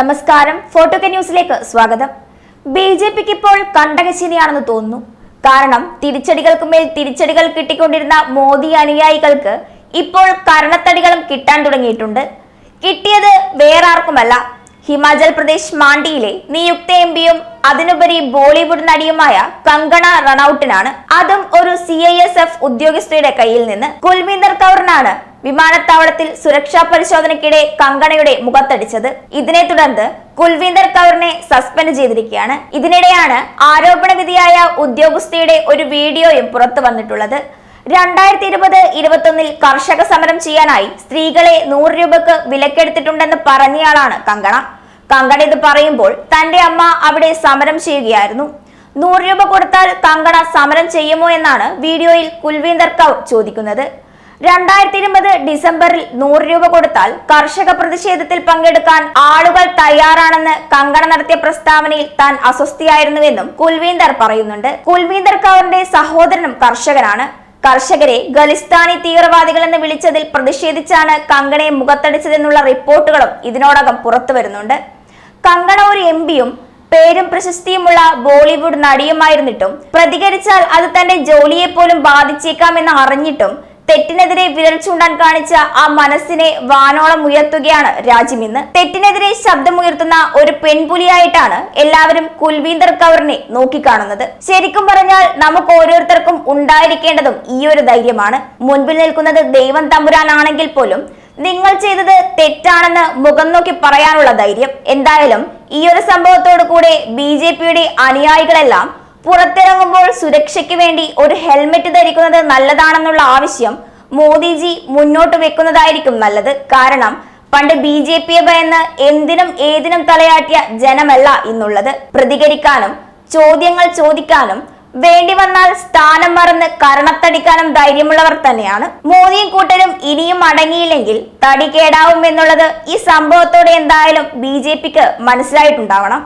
നമസ്കാരം ഫോട്ടോ ന്യൂസിലേക്ക് സ്വാഗതം. ബി ജെ പിക്ക് ഇപ്പോൾ കണ്ടകശിനിയാണെന്ന് തോന്നുന്നു. കാരണം തിരിച്ചടികൾക്ക് മേൽ തിരിച്ചടികൾ കിട്ടിക്കൊണ്ടിരുന്ന മോദി അനുയായികൾക്ക് ഇപ്പോൾ കരണത്തടികളും കിട്ടാൻ തുടങ്ങിയിട്ടുണ്ട്. കിട്ടിയത് വേറെ ആർക്കുമല്ല ഹിമാചൽ പ്രദേശ് മാണ്ടിയിലെ നിയുക്ത എം പിയും അതിനുപരി ബോളിവുഡ് നടിയുമായ കങ്കണ റണൌട്ടിനാണ്. അതും ഒരു സി ഐ എസ് എഫ് ഉദ്യോഗസ്ഥയുടെ കയ്യിൽ നിന്ന്. കുൽവീന്ദർ കൗറിനാണ് വിമാനത്താവളത്തിൽ സുരക്ഷാ പരിശോധനയ്ക്കിടെ കങ്കണയുടെ മുഖത്തടിച്ചത്. ഇതിനെ തുടർന്ന് കുൽവീന്ദർ കൗറിനെ സസ്പെൻഡ് ചെയ്തിരിക്കുകയാണ്. ഇതിനിടെയാണ് ആരോപണവിധിയായ ഉദ്യോഗസ്ഥയുടെ ഒരു വീഡിയോയും പുറത്തു വന്നിട്ടുള്ളത്. രണ്ടായിരത്തി ഇരുപത് ഇരുപത്തൊന്നിൽ കർഷക സമരം ചെയ്യാനായി സ്ത്രീകളെ നൂറ് രൂപക്ക് വിലക്കെടുത്തിട്ടുണ്ടെന്ന് പറഞ്ഞയാളാണ് കങ്കണ. കങ്കണ ഇത് പറയുമ്പോൾ തന്റെ അമ്മ അവിടെ സമരം ചെയ്യുകയായിരുന്നു. നൂറ് രൂപ കൊടുത്താൽ കങ്കണ സമരം ചെയ്യുമോ എന്നാണ് വീഡിയോയിൽ കുൽവീന്ദർ കൗർ ചോദിക്കുന്നത്. രണ്ടായിരത്തി ഇരുപത് ഡിസംബറിൽ നൂറ് രൂപ കൊടുത്താൽ കർഷക പ്രതിഷേധത്തിൽ പങ്കെടുക്കാൻ ആളുകൾ തയ്യാറാണെന്ന് കങ്കണ നടത്തിയ പ്രസ്താവനയിൽ താൻ അസ്വസ്ഥയായിരുന്നുവെന്നും കുൽവീന്ദർ പറയുന്നുണ്ട്. കുൽവീന്ദർ കൗറിന്റെ സഹോദരനും കർഷകനാണ്. കർഷകരെ ഖലിസ്ഥാനി തീവ്രവാദികൾ എന്ന് വിളിച്ചതിൽ പ്രതിഷേധിച്ചാണ് കങ്കണയെ മുഖത്തടിച്ചതെന്നുള്ള റിപ്പോർട്ടുകളും ഇതിനോടകം പുറത്തു വരുന്നുണ്ട്. കങ്കണ ഒരു എം പിയും പേരും പ്രശസ്തിയുമുള്ള ബോളിവുഡ് നടിയുമായിരുന്നിട്ടും പ്രതികരിച്ചാൽ അത് തന്റെ ജോലിയെ പോലും ബാധിച്ചേക്കാമെന്ന് അറിഞ്ഞിട്ടും തെറ്റിനെതിരെ വിരൽ ചൂണ്ടാൻ കാണിച്ച ആ മനസ്സിനെ വാനോളം ഉയർത്തുകയാണ് രാജ്യം ഇന്ന്. തെറ്റിനെതിരെ ശബ്ദമുയർത്തുന്ന ഒരു പെൺപുലിയായിട്ടാണ് എല്ലാവരും കുൽവീന്ദർ കൗറിനെ നോക്കിക്കാണുന്നത്. ശരിക്കും പറഞ്ഞാൽ നമുക്ക് ഓരോരുത്തർക്കും ഉണ്ടായിരിക്കേണ്ടതും ഈ ഒരു ധൈര്യമാണ്. മുൻപിൽ നിൽക്കുന്നത് ദൈവം തമ്പുരാനാണെങ്കിൽ പോലും നിങ്ങൾ ചെയ്തത് തെറ്റാണെന്ന് മുഖം നോക്കി പറയാനുള്ള ധൈര്യം. എന്തായാലും ഈ ഒരു സംഭവത്തോടു കൂടെ ബി ജെ പിയുടെ അനുയായികളെല്ലാം പുറത്തിറങ്ങുമ്പോൾ സുരക്ഷയ്ക്ക് വേണ്ടി ഒരു ഹെൽമെറ്റ് ധരിക്കുന്നത് നല്ലതാണെന്നുള്ള ആവശ്യം മോദിജി മുന്നോട്ട് വെക്കുന്നതായിരിക്കും നല്ലത്. കാരണം പണ്ട് ബി ജെ പിയെ ഭയന്ന് എന്തിനും ഏതിനും തലയാട്ടിയ ജനമല്ല ഇന്നുള്ളത്. പ്രതികരിക്കാനും ചോദ്യങ്ങൾ ചോദിക്കാനും വേണ്ടി വന്നാൽ സ്ഥാനം മറന്ന് കരണത്തടിക്കാനും ധൈര്യമുള്ളവർ തന്നെയാണ്. മോദിയും കൂട്ടരും ഇനിയും അടങ്ങിയില്ലെങ്കിൽ തടി കേടാവും എന്നുള്ളത് ഈ സംഭവത്തോടെ എന്തായാലും ബി മനസ്സിലായിട്ടുണ്ടാവണം.